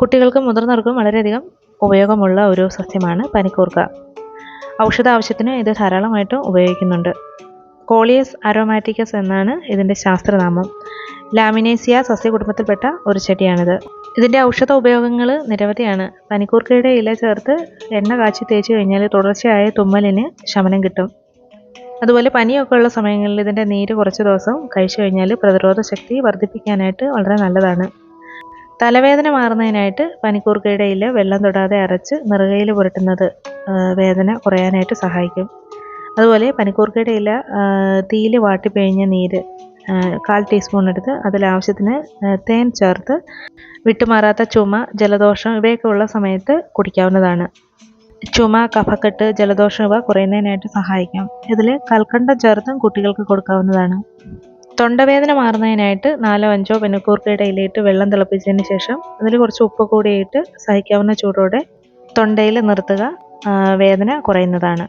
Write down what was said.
കുട്ടികൾക്കും മുതിർന്നവർക്കും വളരെയധികം ഉപയോഗമുള്ള ഒരു സസ്യമാണ് പനിക്കൂർക്ക. ഔഷധ ആവശ്യത്തിന് ഇത് ധാരാളമായിട്ട് ഉപയോഗിക്കുന്നുണ്ട്. കോളിയസ് അരോമാറ്റിക്കസ് എന്നാണ് ഇതിന്റെ ശാസ്ത്രനാമം. ലാമിനേസിയ സസ്യകുടുംബത്തിൽപ്പെട്ട ഒരു ചെടിയാണിത്. ഇതിന്റെ ഔഷധ ഉപയോഗങ്ങൾ നിരവധിയാണ്. പനിക്കൂർക്കയുടെ ഇല ചേർത്ത് എണ്ണ കാച്ചി തേച്ച് കഴിഞ്ഞാൽ തുടർച്ചയായ തുമ്മലിന് ശമനം കിട്ടും. അതുപോലെ പനിയൊക്കെ ഉള്ള സമയങ്ങളിൽ ഇതിന്റെ നീര് കുറച്ച് ദിവസം കഴിച്ചു കഴിഞ്ഞാൽ പ്രതിരോധ ശക്തി വർദ്ധിപ്പിക്കാനായിട്ട് വളരെ നല്ലതാണ്. തലവേദന മാറുന്നതിനായിട്ട് പനിക്കൂർക്കയുടെ ഇല വെള്ളം തൊടാതെ അരച്ച് നിറുകയിൽ പുരട്ടുന്നത് വേദന കുറയാനായിട്ട് സഹായിക്കും. അതുപോലെ പനിക്കൂർക്കയുടെ ഇല തീയിൽ വാട്ടിപ്പിഴിഞ്ഞ നീര് കാൽ ടീസ്പൂൺ എടുത്ത് അതിൽ ആവശ്യത്തിന് തേൻ ചേർത്ത് വിട്ടുമാറാത്ത ചുമ ജലദോഷം ഇവയൊക്കെ ഉള്ള സമയത്ത് കുടിക്കാവുന്നതാണ്. ചുമ കഫക്കെട്ട് ജലദോഷം ഇവ കുറയുന്നതിനായിട്ട് സഹായിക്കും. ഇതിൽ കൽക്കണ്ടം ചേർത്തും കുട്ടികൾക്ക് കൊടുക്കാവുന്നതാണ്. തൊണ്ടവേദന മാറുന്നതിനായിട്ട് നാലോ അഞ്ചോ പനിക്കൂർക്കയുടെ ഇലയിട്ട് വെള്ളം തിളപ്പിച്ചതിന് ശേഷം അതിൽ കുറച്ച് ഉപ്പ് കൂടിയിട്ട് സഹിക്കാവുന്ന ചൂടോടെ തൊണ്ടയിൽ നിർത്തുക വേദന കുറയുന്നതാണ്.